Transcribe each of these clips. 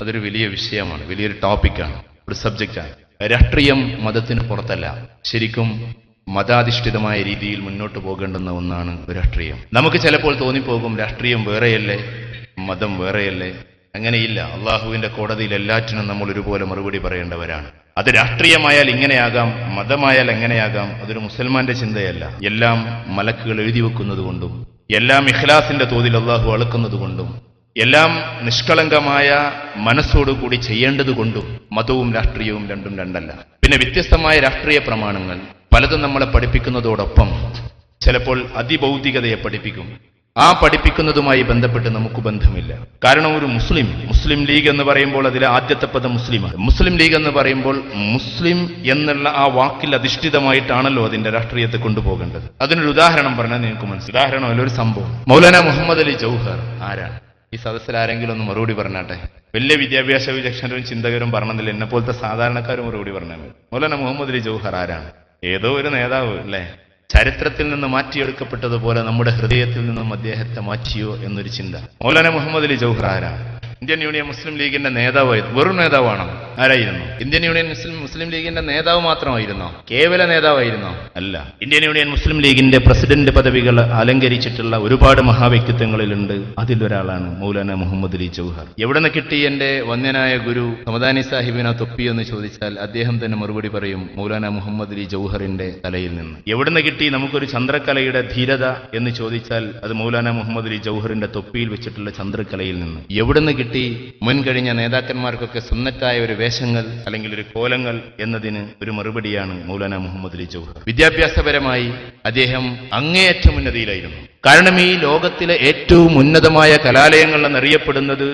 അതൊരു വലിയ വിഷയമാണ് വലിയൊരു ടോപ്പിക്കാണ് ഒരു സബ്ജക്റ്റാണ് രാഷ്ട്രീയം മതത്തിന് പുറത്തല്ല. ശരിക്കും മതാധിഷ്ഠിതമായ രീതിയിൽ മുന്നോട്ട് പോകേണ്ടുന്ന ഒന്നാണ് രാഷ്ട്രീയം. നമുക്ക് ചിലപ്പോൾ തോന്നിപ്പോകും രാഷ്ട്രീയം വേറെയല്ലേ? മതം വേറെയല്ലേ? അങ്ങനെയില്ല. അള്ളാഹുവിന്റെ കോടതിയിൽ എല്ലാറ്റിനും നമ്മൾ ഒരുപോലെ മറുപടി പറയേണ്ടവരാണ്. അത് രാഷ്ട്രീയമായാൽ ഇങ്ങനെയാകാം മതമായാൽ എങ്ങനെയാകാം അതൊരു മുസൽമാന്റെ ചിന്തയല്ല. എല്ലാം മലക്കുകൾ എഴുതി വെക്കുന്നത് കൊണ്ടും എല്ലാം ഇഖ്ലാസിന്റെ തോതിൽ അള്ളാഹു അളക്കുന്നത് കൊണ്ടും എല്ലാം നിഷ്കളങ്കമായ മനസ്സോടുകൂടി ചെയ്യേണ്ടത് കൊണ്ടും മതവും രാഷ്ട്രീയവും രണ്ടും രണ്ടല്ല. പിന്നെ വ്യത്യസ്തമായ രാഷ്ട്രീയ പ്രമാണങ്ങൾ പലതും നമ്മളെ പഠിപ്പിക്കുന്നതോടൊപ്പം ചിലപ്പോൾ അതിഭൗതികതയെ പഠിപ്പിക്കും. ആ പഠിപ്പിക്കുന്നതുമായി ബന്ധപ്പെട്ട് നമുക്ക് ബന്ധമില്ല. കാരണം ഒരു മുസ്ലിം മുസ്ലിം ലീഗ് എന്ന് പറയുമ്പോൾ അതിലെ ആദ്യത്തെ പദം മുസ്ലിമാണ്. മുസ്ലിം ലീഗ് എന്ന് പറയുമ്പോൾ മുസ്ലിം എന്നുള്ള ആ വാക്കിൽ അധിഷ്ഠിതമായിട്ടാണല്ലോ അതിന്റെ രാഷ്ട്രീയത്തെ കൊണ്ടുപോകേണ്ടത്. അതിനൊരു ഉദാഹരണം പറഞ്ഞാൽ നിങ്ങൾക്ക് മനസ്സിലാവും ഉദാഹരണമല്ല ഒരു സംഭവം. മൗലാന മുഹമ്മദ് അലി ജൗഹർ ആരാണ്? ഈ സദസ്സിൽ ആരെങ്കിലും ഒന്ന് മറുപടി പറഞ്ഞാട്ടെ? വലിയ വിദ്യാഭ്യാസ വിചക്ഷണരും ചിന്തകരും പറഞ്ഞതിൽ എന്നെ പോലത്തെ സാധാരണക്കാരും മറുപടി പറഞ്ഞാൽ മതി. മൗലാന മുഹമ്മദ് അലി ജൗഹർ ആരാണ്? ഏതോ ഒരു നേതാവ് അല്ലേ? ചരിത്രത്തിൽ നിന്ന് മാറ്റിയെടുക്കപ്പെട്ടതുപോലെ നമ്മുടെ ഹൃദയത്തിൽ നിന്നും അദ്ദേഹത്തെ മാറ്റിയോ എന്നൊരു ചിന്ത. മൗലാന മുഹമ്മദ് അലി ജൗഹർ ആരാണ്? ഇന്ത്യൻ യൂണിയൻ മുസ്ലിം ലീഗിന്റെ നേതാവായിരുന്നു വെറും നേതാവാണോ? ആരായിരുന്നു? ഇന്ത്യൻ യൂണിയൻ മുസ്ലിം മുസ്ലിം ലീഗിന്റെ നേതാവ് മാത്രമായിരുന്നോ? കേവല നേതാവായിരുന്നോ? അല്ല. ഇന്ത്യൻ യൂണിയൻ മുസ്ലിം ലീഗിന്റെ പ്രസിഡന്റ് പദവികൾ അലങ്കരിച്ചിട്ടുള്ള ഒരുപാട് മഹാവ്യക്തിത്വങ്ങളിലുണ്ട്. അതിലൊരാളാണ് മൗലാന മുഹമ്മദ് അലി ജൗഹർ. എവിടെ നിന്ന് കിട്ടി എന്റെ വന്യനായ ഗുരു സമദാനി സാഹിബിന തൊപ്പി എന്ന് ചോദിച്ചാൽ അദ്ദേഹം തന്നെ മറുപടി പറയും മൗലാന മുഹമ്മദ് അലി ജൗഹറിന്റെ തലയിൽ നിന്ന്. എവിടെ നിന്ന് കിട്ടി നമുക്കൊരു ചന്ദ്രകലയുടെ ധീരത എന്ന് ചോദിച്ചാൽ അത് മൗലാന മുഹമ്മദ് അലി ജൗഹറിന്റെ തൊപ്പിയിൽ വെച്ചിട്ടുള്ള ചന്ദ്രകലയിൽ നിന്ന്. എവിടുന്ന് കിട്ടി മുൻകഴിഞ്ഞ നേതാക്കന്മാർക്കൊക്കെ സുന്നത്തായ ഒരു വേഷങ്ങൾ അല്ലെങ്കിൽ ഒരു കോലങ്ങൾ എന്നതിന് ഒരു മറുപടിയാണ് മൗലാന മുഹമ്മദ് അലി ജൗഹർ. വിദ്യാഭ്യാസപരമായി അദ്ദേഹം അങ്ങേയറ്റം ഉന്നതിയിലായിരുന്നു. കാരണം ഈ ലോകത്തിലെ ഏറ്റവും ഉന്നതമായ കലാലയങ്ങൾ എന്നറിയപ്പെടുന്നത്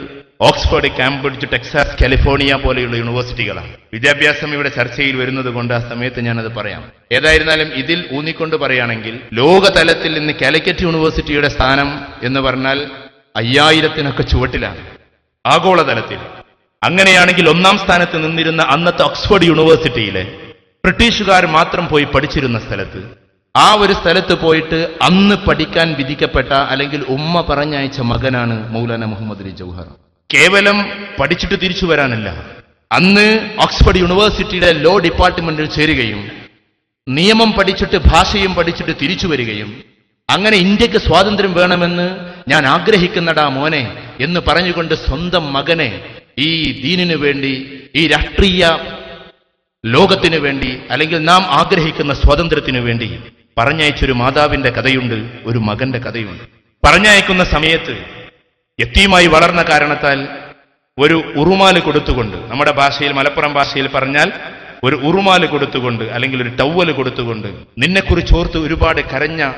ഓക്സ്ഫോർഡ് കാംബ്രിഡ്ജ് ടെക്സാസ് കാലിഫോർണിയ പോലെയുള്ള യൂണിവേഴ്സിറ്റികളാണ്. വിദ്യാഭ്യാസം ഇവിടെ ചർച്ചയിൽ വരുന്നത് കൊണ്ട് ആ സമയത്ത് ഞാനത് പറയാം. ഏതായിരുന്നാലും ഇതിൽ ഊന്നിക്കൊണ്ട് പറയുകയാണെങ്കിൽ ലോകതലത്തിൽ ഇന്ന് കാലിക്കറ്റ് യൂണിവേഴ്സിറ്റിയുടെ സ്ഥാനം എന്ന് പറഞ്ഞാൽ അയ്യായിരത്തിനൊക്കെ ചുവട്ടിലാണ്. ആഗോളതലത്തിൽ. അങ്ങനെയാണെങ്കിൽ ഒന്നാം സ്ഥാനത്ത് നിന്നിരുന്ന അന്നത്തെ ഓക്സ്ഫോർഡ് യൂണിവേഴ്സിറ്റിയിലെ ബ്രിട്ടീഷുകാർ മാത്രം പോയി പഠിച്ചിരുന്ന സ്ഥലത്ത് ആ ഒരു സ്ഥലത്ത് പോയിട്ട് അന്ന് പഠിക്കാൻ വിധിക്കപ്പെട്ട അല്ലെങ്കിൽ ഉമ്മ പറഞ്ഞയച്ച മകനാണ് മൗലാന മുഹമ്മദ് അലി ജൗഹർ. കേവലം പഠിച്ചിട്ട് തിരിച്ചു വരാനല്ല. അന്ന് ഓക്സ്ഫോർഡ് യൂണിവേഴ്സിറ്റിയുടെ ലോ ഡിപ്പാർട്ട്മെന്റിൽ ചേരുകയും നിയമം പഠിച്ചിട്ട് ഭാഷയും പഠിച്ചിട്ട് തിരിച്ചു വരികയും അങ്ങനെ ഇന്ത്യയ്ക്ക് സ്വാതന്ത്ര്യം വേണമെന്ന് ഞാൻ ആഗ്രഹിക്കുന്നടാ മോനെ എന്ന് പറഞ്ഞുകൊണ്ട് സ്വന്തം മകനെ ഈ ദീനിനു വേണ്ടി ഈ രാഷ്ട്രീയ ലോകത്തിനു വേണ്ടി അല്ലെങ്കിൽ നാം ആഗ്രഹിക്കുന്ന സ്വാതന്ത്ര്യത്തിനു വേണ്ടി പറഞ്ഞയച്ചൊരു മാതാവിന്റെ കഥയുണ്ട് ഒരു മകന്റെ കഥയുണ്ട്. പറഞ്ഞയക്കുന്ന സമയത്ത് എത്തിയുമായി വളർന്ന കാരണത്താൽ ഒരു ഉറുമാൽ കൊടുത്തുകൊണ്ട് നമ്മുടെ ഭാഷയിൽ മലപ്പുറം ഭാഷയിൽ പറഞ്ഞാൽ ഒരു ഉറുമാൽ കൊടുത്തുകൊണ്ട് അല്ലെങ്കിൽ ഒരു ടവ്വൽ കൊടുത്തുകൊണ്ട് നിന്നെക്കുറിച്ച് ഓർത്ത് ഒരുപാട് കരഞ്ഞ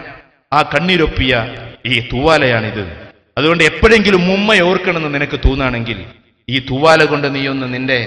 ആ കണ്ണീരൊപ്പിയ ഈ തൂവാലയാണിത്. അതുകൊണ്ട് എപ്പോഴെങ്കിലും മുമ്മ ഓർക്കണമെന്ന് നിനക്ക് തോന്നുകയാണെങ്കിൽ ഈ തൂവാല കൊണ്ട് നീ ഒന്ന് നിന്റെ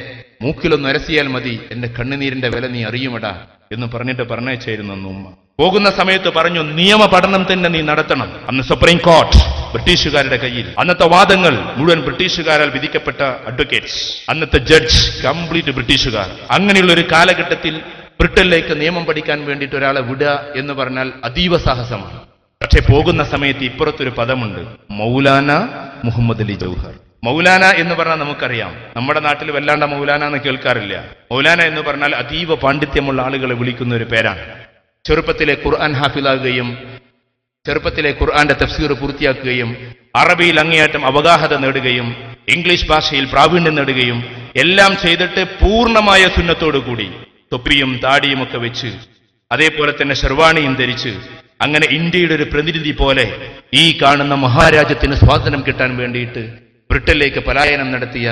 മൂക്കിലൊന്ന് അരസിയാൽ മതി എന്റെ കണ്ണുനീരിന്റെ വില നീ അറിയുമടാ എന്ന് പറഞ്ഞിട്ട് പറഞ്ഞയച്ചായിരുന്നു അന്ന് ഉമ്മ. പോകുന്ന സമയത്ത് പറഞ്ഞു നിയമ പഠനം തന്നെ നീ നടത്തണം. അന്ന് സുപ്രീം കോർട്ട് ബ്രിട്ടീഷുകാരുടെ കയ്യിൽ. അന്നത്തെ വാദങ്ങൾ മുഴുവൻ ബ്രിട്ടീഷുകാരാൽ വിധിക്കപ്പെട്ട അഡ്വക്കേറ്റ്സ് അന്നത്തെ ജഡ്ജ് കംപ്ലീറ്റ് ബ്രിട്ടീഷുകാർ. അങ്ങനെയുള്ള ഒരു കാലഘട്ടത്തിൽ ബ്രിട്ടനിലേക്ക് നിയമം പഠിക്കാൻ വേണ്ടിയിട്ട് ഒരാളെ വിടുക എന്ന് പറഞ്ഞാൽ അതീവ സാഹസമാണ്. പക്ഷെ പോകുന്ന സമയത്ത് ഇപ്പുറത്തൊരു പദമുണ്ട്. മൗലാന മുഹമ്മദ് അലി ജൗഹർ. മൗലാന എന്ന് പറഞ്ഞാൽ നമുക്കറിയാം. നമ്മുടെ നാട്ടിൽ വല്ലാണ്ട മൗലാന എന്ന് കേൾക്കാറില്ല. മൗലാന എന്ന് പറഞ്ഞാൽ അതീവ പാണ്ഡിത്യമുള്ള ആളുകളെ വിളിക്കുന്ന ഒരു പേരാണ്. ചെറുപ്പത്തിലെ ഖുർആൻ ഹാഫിലാകുകയും ചെറുപ്പത്തിലെ ഖുർആന്റെ തഫ്സീർ പൂർത്തിയാക്കുകയും അറബിയിൽ അങ്ങേയറ്റം അവഗാഹത നേടുകയും ഇംഗ്ലീഷ് ഭാഷയിൽ പ്രാവീണ്യം നേടുകയും എല്ലാം ചെയ്തിട്ട് പൂർണമായ സുന്നത്തോടു കൂടി തൊപ്പിയും താടിയും ഒക്കെ വെച്ച് അതേപോലെ തന്നെ ഷെർവാണിയും ധരിച്ച് അങ്ങനെ ഇന്ത്യയുടെ ഒരു പ്രതിനിധി പോലെ ഈ കാണുന്ന മഹാരാജ്യത്തിന് സ്വാതന്ത്ര്യം കിട്ടാൻ വേണ്ടിയിട്ട് ബ്രിട്ടനിലേക്ക് പലായനം നടത്തിയ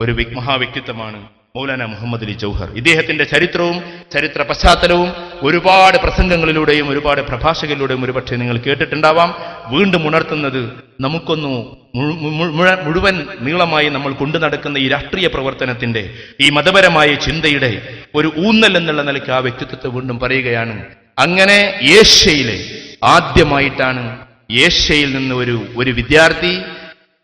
ഒരു വ്യ- മഹാവ്യക്തിത്വമാണ് മൗലാന മുഹമ്മദ് അലി ജൗഹർ. ഇദ്ദേഹത്തിന്റെ ചരിത്രവും ചരിത്ര പശ്ചാത്തലവും ഒരുപാട് പ്രസംഗങ്ങളിലൂടെയും ഒരുപാട് പ്രഭാഷകരിലൂടെയും ഒരുപക്ഷെ നിങ്ങൾ കേട്ടിട്ടുണ്ടാവാം. വീണ്ടും ഉണർത്തുന്നത് നമുക്കൊന്നു മുഴു- മുഴു- മുഴ- മുഴുവൻ നീളമായി നമ്മൾ കൊണ്ടു നടക്കുന്ന ഈ രാഷ്ട്രീയ പ്രവർത്തനത്തിന്റെ ഈ മതപരമായ ചിന്തയുടെ ഒരു ഊന്നൽ എന്നുള്ള നിലയ്ക്ക് ആ വ്യക്തിത്വത്തെ വീണ്ടും പറയുകയാണ് അങ്ങനെ ഏഷ്യയിലെ ആദ്യമായിട്ടാണ് ഏഷ്യയിൽ നിന്ന് ഒരു ഒരു വിദ്യാർത്ഥി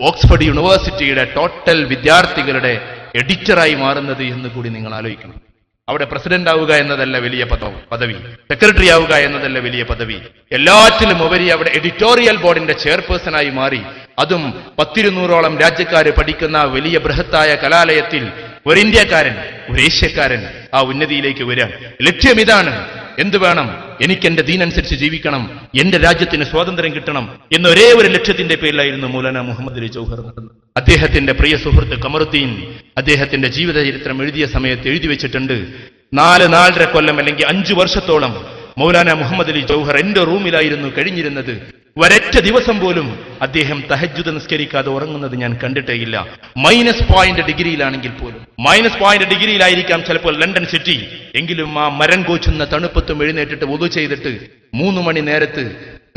ഓക്സ്ഫോർഡ് യൂണിവേഴ്സിറ്റിയുടെ ടോട്ടൽ വിദ്യാർത്ഥികളുടെ എഡിറ്ററായി മാറുന്നത് എന്ന് കൂടി നിങ്ങൾ ആലോചിക്കണം. അവിടെ പ്രസിഡന്റ് ആവുക എന്നതല്ല വലിയ പദവി പദവി. സെക്രട്ടറി ആവുക എന്നതല്ല വലിയ പദവി. എല്ലാറ്റിലും ഉപരി അവിടെ എഡിറ്റോറിയൽ ബോർഡിന്റെ ചെയർപേഴ്സണായി മാറി. അതും പത്തിരുന്നൂറോളം രാജ്യക്കാർ പഠിക്കുന്ന വലിയ ബൃഹത്തായ കലാലയത്തിൽ ഒരു ഇന്ത്യക്കാരൻ ഒരു ഏഷ്യക്കാരൻ ആ ഉന്നതിയിലേക്ക് വരാം ലക്ഷ്യം ഇതാണ്. എന്ത് വേണം? എനിക്ക് എന്റെ ദീനനുസരിച്ച് ജീവിക്കണം. എന്റെ രാജ്യത്തിന് സ്വാതന്ത്ര്യം കിട്ടണം എന്ന ഒരേ ഒരു ലക്ഷ്യത്തിന്റെ പേരിലായിരുന്നു മൂലന മുഹമ്മദ് അലി നടന്നത് അദ്ദേഹത്തിന്റെ പ്രിയ സുഹൃത്ത് കമറുദ്ദീൻ അദ്ദേഹത്തിന്റെ ജീവിത ചരിത്രം എഴുതിയ സമയത്ത് എഴുതി വെച്ചിട്ടുണ്ട്. നാല് നാലര കൊല്ലം അല്ലെങ്കിൽ അഞ്ചു വർഷത്തോളം മൗലാന മുഹമ്മദ് അലി ജൗഹർ എന്റെ റൂമിലായിരുന്നു കഴിഞ്ഞിരുന്നത്. ഒരൊറ്റ ദിവസം പോലും അദ്ദേഹം തഹജുദ് നിസ്കരിക്കാതെ ഉറങ്ങുന്നത് ഞാൻ കണ്ടിട്ടേയില്ല. മൈനസ് പോയിന്റ് ഡിഗ്രിയിലാണെങ്കിൽ പോലും. മൈനസ് പോയിന്റ് ഡിഗ്രിയിലായിരിക്കാം ചിലപ്പോൾ ലണ്ടൻ സിറ്റി. എങ്കിലും ആ മരം കോച്ചുന്ന തണുപ്പത്തും എഴുന്നേറ്റിട്ട് ഒതു ചെയ്തിട്ട് മൂന്ന് മണി നേരത്ത്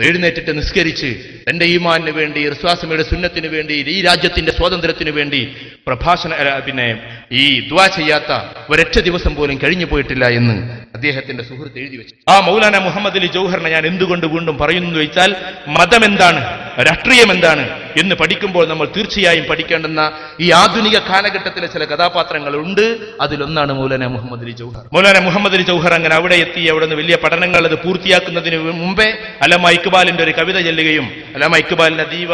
എഴുന്നേറ്റിട്ട് നിസ്കരിച്ച് തന്റെ ഈമാനിന് വേണ്ടി ഇർസ്വാസമയുടെ സുന്നത്തിന് വേണ്ടി ഈ രാജ്യത്തിന്റെ സ്വാതന്ത്ര്യത്തിന് വേണ്ടി പ്രഭാഷണ പിന്നെ ഈ ദ്വാ ചെയ്യാത്ത ഒരൊറ്റ ദിവസം പോലും കഴിഞ്ഞു പോയിട്ടില്ല എന്ന് അദ്ദേഹത്തിന്റെ സുഹൃത്ത് എഴുതി വെച്ചു. ആ മൗലാന മുഹമ്മദ് അലി ജൗഹറിനെ ഞാൻ എന്തുകൊണ്ട് വീണ്ടും പറയുന്നു ചോദിച്ചാൽ മതം എന്താണ് രാഷ്ട്രീയം എന്താണ് എന്ന് പഠിക്കുമ്പോൾ നമ്മൾ തീർച്ചയായും പഠിക്കേണ്ടുന്ന ഈ ആധുനിക കാലഘട്ടത്തിലെ ചില കഥാപാത്രങ്ങൾ ഉണ്ട് അതിലൊന്നാണ് മൗലാന മുഹമ്മദ് അലി ജൗഹർ. മൗലാന മുഹമ്മദ് അലി ജൗഹർ അങ്ങനെ അവിടെ എത്തി അവിടെ നിന്ന് വലിയ പഠനങ്ങൾ അത് പൂർത്തിയാക്കുന്നതിന് മുമ്പേ അലമ ഇക്ബാലിന്റെ ഒരു കവിത ചെല്ലുകയും അലമ ഇക്ബാലിന്റെ ദീവ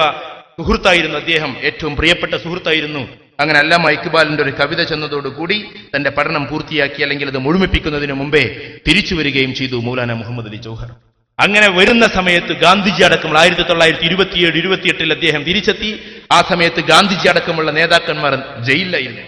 സുഹൃത്തായിരുന്നു അദ്ദേഹം ഏറ്റവും പ്രിയപ്പെട്ട സുഹൃത്തായിരുന്നു. അങ്ങനെ അല്ലാമ ഇക്ബാലിന്റെ ഒരു കവിത ചെന്നതോടുകൂടി തന്റെ പഠനം പൂർത്തിയാക്കി അല്ലെങ്കിൽ അത് മുഴുമിപ്പിക്കുന്നതിന് മുമ്പേ തിരിച്ചു വരികയും ചെയ്തു മൗലാന മുഹമ്മദ് അലി ജൗഹർ. അങ്ങനെ വരുന്ന സമയത്ത് ഗാന്ധിജി അടക്കമുള്ള ആയിരത്തി തൊള്ളായിരത്തി ഇരുപത്തിയേഴ് ഇരുപത്തിയെട്ടിൽ അദ്ദേഹം തിരിച്ചെത്തി. ആ സമയത്ത് ഗാന്ധിജി അടക്കമുള്ള നേതാക്കന്മാർ ജയിലിലായിരുന്നു.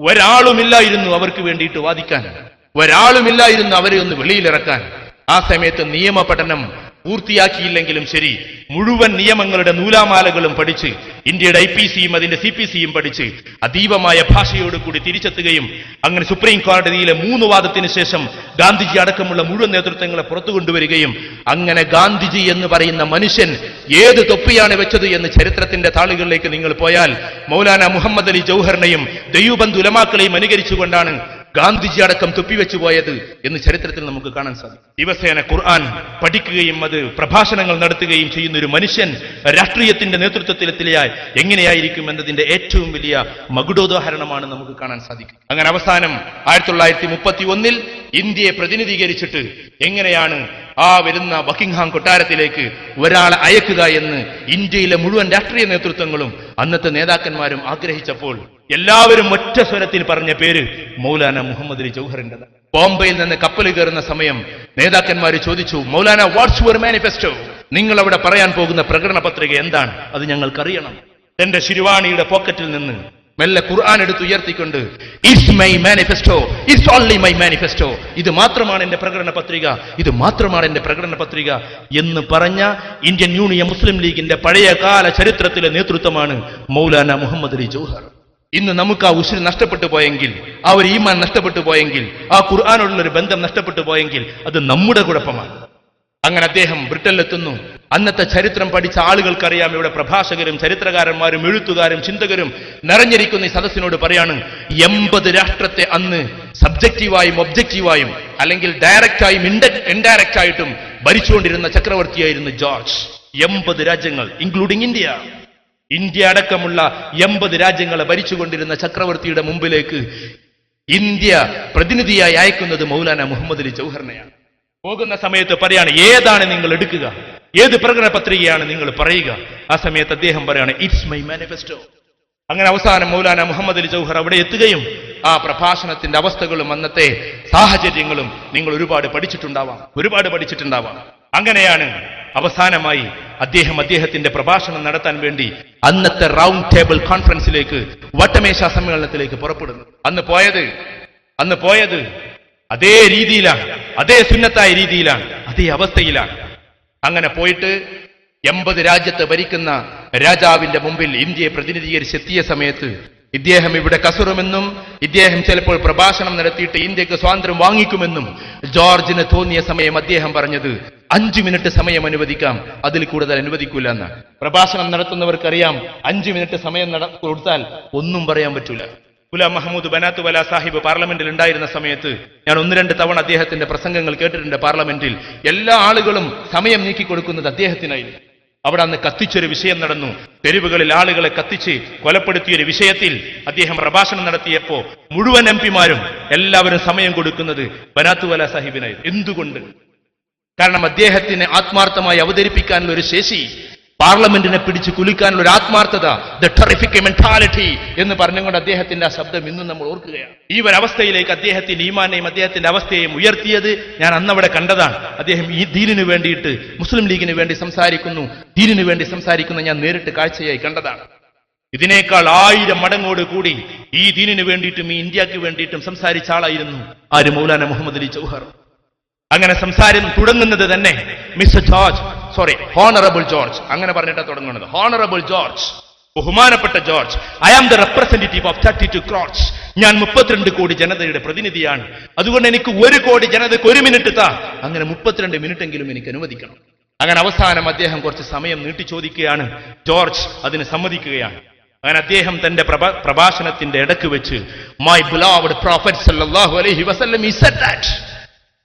ഒരാളുമില്ലായിരുന്നു അവർക്ക് വേണ്ടിയിട്ട് വാദിക്കാൻ. ഒരാളുമില്ലായിരുന്നു അവരെ ഒന്ന് വെളിയിലിറക്കാൻ. ആ സമയത്ത് നിയമ പഠനം പൂർത്തിയാക്കിയില്ലെങ്കിലും ശരി. മുഴുവൻ നിയമങ്ങളുടെ നൂലാമാലകളും പഠിച്ച് ഇന്ത്യയുടെ ഐ പി സിയും അതിന്റെ സി പി സിയും പഠിച്ച് അതീവമായ ഭാഷയോട് കൂടി തിരിച്ചെത്തുകയും അങ്ങനെ സുപ്രീം കോടതിയിലെ മൂന്ന് വാദത്തിന് ശേഷം ഗാന്ധിജി അടക്കമുള്ള മുഴുവൻ നേതൃത്വങ്ങളെ പുറത്തു കൊണ്ടുവരികയും അങ്ങനെ ഗാന്ധിജി എന്ന് പറയുന്ന മനുഷ്യൻ ഏത് തൊപ്പിയാണ് വെച്ചത് എന്ന് ചരിത്രത്തിന്റെ താളുകളിലേക്ക് നിങ്ങൾ പോയാൽ മൗലാന മുഹമ്മദ് അലി ജൗഹറിനെയും ദൈവബന്ധു ഉലമാക്കളെയും അനുകരിച്ചുകൊണ്ടാണ് ഗാന്ധിജി അടക്കം തുപ്പിവെച്ചു പോയത് എന്ന് ചരിത്രത്തിൽ നമുക്ക് കാണാൻ സാധിക്കും. ദിവസേന ഖുർആൻ പഠിക്കുകയും അത് പ്രഭാഷണങ്ങൾ നടത്തുകയും ചെയ്യുന്ന ഒരു മനുഷ്യൻ രാഷ്ട്രീയത്തിന്റെ നേതൃത്വത്തിലെത്തിയാൽ എങ്ങനെയായിരിക്കും എന്നതിന്റെ ഏറ്റവും വലിയ മകുടോദാഹരണമാണ് നമുക്ക് കാണാൻ സാധിക്കും. അങ്ങനെ അവസാനം ആയിരത്തി തൊള്ളായിരത്തി മുപ്പത്തി ഒന്നിൽ ഇന്ത്യയെ പ്രതിനിധീകരിച്ചിട്ട് എങ്ങനെയാണ് ആ വരുന്ന ബക്കിംഗ്ഹാം കൊട്ടാരത്തിലേക്ക് ഒരാളെ അയക്കുക എന്ന് ഇന്ത്യയിലെ മുഴുവൻ രാഷ്ട്രീയ നേതൃത്വങ്ങളും അന്നത്തെ നേതാക്കന്മാരും ആഗ്രഹിച്ചപ്പോൾ എല്ലാവരും ഒറ്റ സ്വരത്തിൽ പറഞ്ഞ പേര് മൗലാന മുഹമ്മദ് അലി ജൗഹറിന്റെതാണ്. ബോംബെയിൽ നിന്ന് കപ്പൽ കയറുന്ന സമയം നേതാക്കന്മാർ ചോദിച്ചു മൗലാന വാട്സ് യുവർ മാനിഫെസ്റ്റോ നിങ്ങൾ അവിടെ പറയാൻ പോകുന്ന പ്രകടന പത്രിക എന്താണ്? അത് ഞങ്ങൾക്കറിയണം. എന്റെ ശിരുവാണിയുടെ പോക്കറ്റിൽ നിന്ന് മെല്ലെ ഖുർആൻ എടുത്ത് ഉയർത്തിക്കൊണ്ട് is my manifesto is only my manifesto ഇത് മാത്രമാണ് എന്റെ പ്രകടന പത്രിക. ഇത് മാത്രമാണ് എന്റെ പ്രകടന പത്രിക എന്ന് പറഞ്ഞ ഇന്ത്യൻ യൂണിയൻ മുസ്ലിം ലീഗിന്റെ പഴയകാല ചരിത്രത്തിലെ നേതൃത്വമാണ് മൗലാന മുഹമ്മദ് അലി ജൗഹർ. ഇന്ന് നമുക്ക് ആ ഉശിർ നഷ്ടപ്പെട്ടു പോയെങ്കിൽ ആ ഒരു ഈമാൻ നഷ്ടപ്പെട്ടു പോയെങ്കിൽ ആ ഖുർആാനോടുള്ള ഒരു ബന്ധം നഷ്ടപ്പെട്ടു പോയെങ്കിൽ അത് നമ്മുടെ കുഴപ്പമാണ്. അങ്ങനെ അദ്ദേഹം ബ്രിട്ടനിലെത്തുന്നു. അന്നത്തെ ചരിത്രം പഠിച്ച ആളുകൾക്കറിയാം ഇവിടെ പ്രഭാഷകരും ചരിത്രകാരന്മാരും എഴുത്തുകാരും ചിന്തകരും നിറഞ്ഞിരിക്കുന്ന ഈ സദസ്സിനോട് പറയാണ് എൺപത് രാഷ്ട്രത്തെ അന്ന് സബ്ജക്റ്റീവായും ഒബ്ജക്റ്റീവായും അല്ലെങ്കിൽ ഡയറക്റ്റായും ഇൻഡയറക്റ്റ് ആയിട്ടും ഭരിച്ചുകൊണ്ടിരുന്ന ചക്രവർത്തിയായിരുന്നു ജോർജ്. എൺപത് രാജ്യങ്ങൾ ഇൻക്ലൂഡിംഗ് ഇന്ത്യ. ഇന്ത്യ അടക്കമുള്ള എൺപത് രാജ്യങ്ങളെ ഭരിച്ചുകൊണ്ടിരുന്ന ചക്രവർത്തിയുടെ മുമ്പിലേക്ക് ഇന്ത്യ പ്രതിനിധിയായി അയക്കുന്നത് മൗലാന മുഹമ്മദ് അലി ജൗഹറിനെയാണ്. പോകുന്ന സമയത്ത് പറയാണ് ഏതാണ് നിങ്ങൾ എടുക്കുക? ഏത് പ്രകടന പത്രികയാണ് നിങ്ങൾ പറയുക? ആ സമയത്ത് അദ്ദേഹം പറയാണ് ഇറ്റ്സ് മൈ മാനിഫെസ്റ്റോ അങ്ങനെ അവസാനം മൗലാന മുഹമ്മദ് അലി ജൗഹർ അവിടെ എത്തുകയും ആ പ്രഭാഷണത്തിന്റെ അവസ്ഥകളും അന്നത്തെ സാഹചര്യങ്ങളും നിങ്ങൾ ഒരുപാട് പഠിച്ചിട്ടുണ്ടാവാം ഒരുപാട് പഠിച്ചിട്ടുണ്ടാവാം. അങ്ങനെയാണ് അവസാനമായി അദ്ദേഹം അദ്ദേഹത്തിന്റെ പ്രഭാഷണം നടത്താൻ വേണ്ടി അന്നത്തെ റൗണ്ട് ടേബിൾ കോൺഫറൻസിലേക്ക് വട്ടമേശ സമ്മേളനത്തിലേക്ക് പുറപ്പെടുന്നു. അന്ന് പോയത്? അന്ന് പോയത് അതേ രീതിയിലാണ് അതേ സുന്നത്തായ രീതിയിലാണ് അതേ അവസ്ഥയിലാണ്. അങ്ങനെ പോയിട്ട് എൺപത് രാജ്യത്ത് ഭരിക്കുന്ന രാജാവിന്റെ മുമ്പിൽ ഇന്ത്യയെ പ്രതിനിധീകരിച്ചെത്തിയ സമയത്ത് ഇദ്ദേഹം ഇവിടെ കസുറുമെന്നും ഇദ്ദേഹം ചിലപ്പോൾ പ്രഭാഷണം നടത്തിയിട്ട് ഇന്ത്യയ്ക്ക് സ്വാതന്ത്ര്യം വാങ്ങിക്കുമെന്നും ജോർജിന് തോന്നിയ സമയം അദ്ദേഹം പറഞ്ഞത് അഞ്ചു മിനിറ്റ് സമയം അനുവദിക്കാം. അതിൽ കൂടുതൽ അനുവദിക്കൂല എന്ന്. പ്രഭാഷണം നടത്തുന്നവർക്കറിയാം. അഞ്ചു മിനിറ്റ് സമയം നട കൊടുത്താൽ ഒന്നും പറയാൻ പറ്റൂല. ഗുലാം മഹമ്മൂദ് ബനാത്ത് വല സാഹിബ് പാർലമെന്റിൽ ഉണ്ടായിരുന്ന സമയത്ത് ഞാൻ ഒന്ന് രണ്ട് തവണ അദ്ദേഹത്തിന്റെ പ്രസംഗങ്ങൾ കേട്ടിട്ടുണ്ട് പാർലമെന്റിൽ. എല്ലാ ആളുകളും സമയം നീക്കി കൊടുക്കുന്നത് അദ്ദേഹത്തിനായിരുന്നു. അവിടെ അന്ന് കത്തിച്ചൊരു വിഷയം നടന്നു. തെരുവുകളിൽ ആളുകളെ കത്തിച്ച് കൊലപ്പെടുത്തിയൊരു വിഷയത്തിൽ അദ്ദേഹം പ്രഭാഷണം നടത്തിയപ്പോ മുഴുവൻ എം പിമാരും എല്ലാവരും സമയം കൊടുക്കുന്നത് ബനാത്തുവല സാഹിബിനായിരുന്നു. എന്തുകൊണ്ട്? കാരണം അദ്ദേഹത്തിന് ആത്മാർത്ഥമായി അവതരിപ്പിക്കാനുള്ള ഒരു ശേഷി പാർലമെന്റിനെ പിടിച്ച് കുലുക്കാനുള്ള ഒരു ആത്മാർത്ഥത ദ ടെറിഫിക് മെന്റാലിറ്റി എന്ന് പറഞ്ഞുകൊണ്ട് അദ്ദേഹത്തിന്റെ ആ ശബ്ദം ഇന്നും നമ്മൾ ഓർക്കുകയാണ്. ഈ ഒരു അവസ്ഥയിലേക്ക് അദ്ദേഹത്തിന്റെ ഈമാനെയും അദ്ദേഹത്തിന്റെ അവസ്ഥയെയും ഉയർത്തിയത് ഞാൻ അന്നവിടെ കണ്ടതാണ്. അദ്ദേഹം ഈ ദീനിനു വേണ്ടിയിട്ട് മുസ്ലിം ലീഗിന് വേണ്ടി സംസാരിക്കുന്നു. ദീനിനു വേണ്ടി സംസാരിക്കുന്ന ഞാൻ നേരിട്ട് കാഴ്ചയായി കണ്ടതാണ്. ഇതിനേക്കാൾ ആയിരം മടങ്ങോട് കൂടി ഈ ദീനിനു വേണ്ടിയിട്ടും ഈ ഇന്ത്യയ്ക്ക് വേണ്ടിയിട്ടും സംസാരിച്ച ആളായിരുന്നു ആര് മൗലാന മുഹമ്മദ് അലി ജൗഹർ അങ്ങനെ സംസാരം തുടങ്ങുന്നത് തന്നെ Mister George sorry honourable George. അങ്ങനെ പറഞ്ഞിട്ടാണ് തുടങ്ങുന്നത്. ഹോണറബിൾ ജോർജ് ബഹുമാനപ്പെട്ട George I am the representative of thirty two crores ഞാൻ മുപ്പത്തിരണ്ട് കോടി ജനതയുടെ പ്രതിനിധിയാണ്. അതുകൊണ്ട് എനിക്ക് ഒരു കോടി ജനതയ്ക്ക് ഒരു മിനിറ്റ് താ. അങ്ങനെ മുപ്പത്തിരണ്ട് മിനിറ്റ് എങ്കിലും എനിക്ക് അനുവദിക്കണം. അങ്ങനെ അവസാനം അദ്ദേഹം കുറച്ച് സമയം നീട്ടി ചോദിക്കുകയാണ്. ജോർജ് അതിന് സമ്മതിക്കുകയാണ്. അങ്ങനെ അദ്ദേഹം തന്റെ പ്രഭ- പ്രഭാഷണത്തിന്റെ ഇടയ്ക്ക് വെച്ച് മൈ ബുലാവ് പ്രോഫറ്റ് സല്ലല്ലാഹു അലൈഹി വസല്ലം said that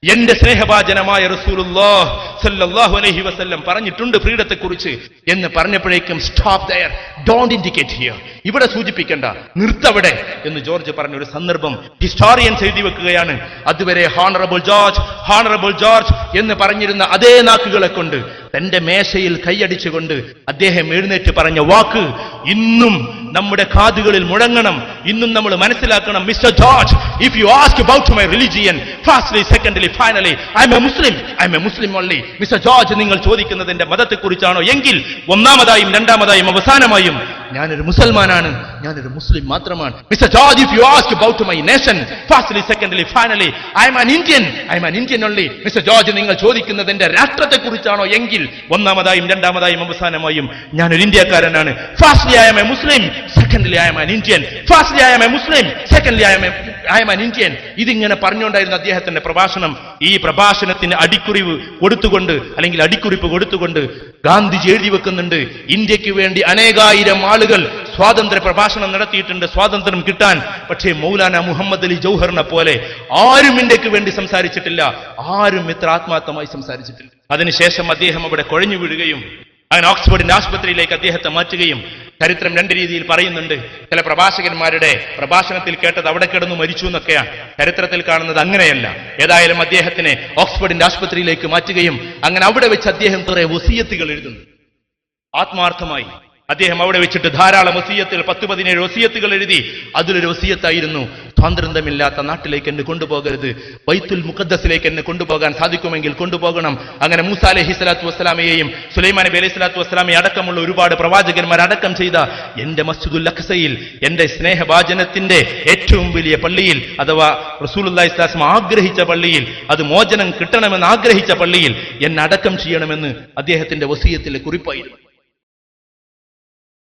എന്റെ സ്നേഹഭാജനമായ റസൂലുള്ളാഹ് സല്ലല്ലാഹു അലൈഹി വസല്ലം പറഞ്ഞിട്ടുണ്ട് ഫ്രീഡത്തെ കുറിച്ച് എന്ന് പറഞ്ഞപ്പോഴേക്കും stop there don't indicate here ഇവിടെ സൂചിപ്പിക്കേണ്ട നിർത്തവിടെ എന്ന് ജോർജ് പറഞ്ഞ ഒരു സന്ദർഭം ഹിസ്റ്റോറിയൻസ് എഴുതി വെക്കുകയാണ്. അതുവരെ ഹോണറബിൾ ജോർജ് ഹോണറബിൾ ജോർജ് എന്ന് പറഞ്ഞിരുന്ന അതേ നാക്കുകളെ കൊണ്ട് തന്റെ മേശയിൽ കൈയടിച്ചുകൊണ്ട് അദ്ദേഹം എഴുന്നേറ്റ് പറഞ്ഞ വാക്ക് ഇന്നും നമ്മുടെ കാതുകളിൽ മുഴങ്ങണം ഇന്നും നമ്മൾ മനസ്സിലാക്കണം Mister George if you ask about my religion firstly secondly finally I'm a Muslim I'm a Muslim only Mister George നിങ്ങൾ ചോദിക്കുന്നതിന്റെ മതത്തെക്കുറിച്ചാണോ? എങ്കിൽ ഒന്നാമതായും രണ്ടാമതായും അവസാനമായും ഞാനൊരു മുസൽമാനാണ്. ഞാനൊരു മുസ്ലിം മാത്രമാണ്. Mister George if you ask about my nation firstly secondly finally I an Indian I an Indian only Mister George നിങ്ങൾ ചോദിക്കുന്നതിന്റെ രാഷ്ട്രത്തെക്കുറിച്ചാണോ എങ്കിൽ ഒന്നാമതായും രണ്ടാമതായും അവസാനമായും ഞാനൊരു ഇന്ത്യക്കാരനാണ്. Firstly I'm a Muslim secondly I'm an Indian firstly I'm a Muslim secondly I'm I an Indian ഇതിങ്ങനെ പറഞ്ഞുകൊണ്ടായിരുന്നു അദ്ദേഹത്തിന്റെ പ്രഭാഷണം. ഈ പ്രഭാഷണത്തിന് അടിക്കുറിവ് കൊടുത്തുകൊണ്ട് അല്ലെങ്കിൽ അടിക്കുറിപ്പ് കൊടുത്തുകൊണ്ട് ഗാന്ധിജി എഴുതി വെക്കുന്നുണ്ട് ഇന്ത്യയ്ക്ക് വേണ്ടി അനേകായിരം ആളുകൾ സ്വാതന്ത്ര്യ പ്രഭാഷണം നടത്തിയിട്ടുണ്ട് സ്വാതന്ത്ര്യം കിട്ടാൻ. പക്ഷേ മൗലാന മുഹമ്മദ് അലി ജൗഹറിനെ പോലെ ആരും ഇന്ത്യയ്ക്ക് വേണ്ടി സംസാരിച്ചിട്ടില്ല. ആരും ഇത്ര ആത്മാർത്ഥമായി സംസാരിച്ചിട്ടില്ല. അതിനുശേഷം അദ്ദേഹം അവിടെ കുഴഞ്ഞു വീഴുകയും അങ്ങനെ ഓക്സ്ഫോർഡിന്റെ ആശുപത്രിയിലേക്ക് അദ്ദേഹത്തെ മാറ്റുകയും ചരിത്രം രണ്ട് രീതിയിൽ പറയുന്നുണ്ട്. ചില പ്രഭാഷകന്മാരുടെ പ്രഭാഷണത്തിൽ കേട്ടത് അവിടെ കിടന്നു മരിച്ചു എന്നൊക്കെയാണ് ചരിത്രത്തിൽ കാണുന്നത് അങ്ങനെയല്ല. ഏതായാലും അദ്ദേഹത്തിനെ ഓക്സ്ഫോർഡിന്റെ ആശുപത്രിയിലേക്ക് മാറ്റുകയും അങ്ങനെ അവിടെ വെച്ച് അദ്ദേഹം കുറെ വസീയത്തുകൾ എഴുതുന്നു. ആത്മാർത്ഥമായി അദ്ദേഹം അവിടെ വെച്ചിട്ട് ധാരാളം വസീയത്തുകൾ പത്ത് പതിനേഴ് ഒസീയത്തുകൾ എഴുതി. അതിലൊരു ഒസീയത്തായിരുന്നു സ്വാതന്ത്ര്യമില്ലാത്ത നാട്ടിലേക്ക് എന്നെ കൊണ്ടുപോകരുത് വൈത്തുൽ മുഖദ്ദസിലേക്ക് എന്നെ കൊണ്ടുപോകാൻ സാധിക്കുമെങ്കിൽ കൊണ്ടുപോകണം. അങ്ങനെ മൂസ അലഹി സ്വലാത്തു വസ്സലാമയെയും സുലൈമാൻ നബി അലൈഹി സ്വലാത്തു വസ്സലാമയെ അടക്കമുള്ള ഒരുപാട് പ്രവാചകന്മാർ അടക്കം ചെയ്ത എന്റെ മസ്ജിദുൽ അഖ്സയിൽ എന്റെ സ്നേഹവാചനത്തിന്റെ ഏറ്റവും വലിയ പള്ളിയിൽ അഥവാ റസൂലുല്ലാഹി സ്വലാസ്മ ആഗ്രഹിച്ച പള്ളിയിൽ അത് മോചനം കിട്ടണമെന്ന് ആഗ്രഹിച്ച പള്ളിയിൽ എന്നെ അടക്കം ചെയ്യണമെന്ന് അദ്ദേഹത്തിന്റെ വസീയത്തിലെ കുറിപ്പായിരുന്നു.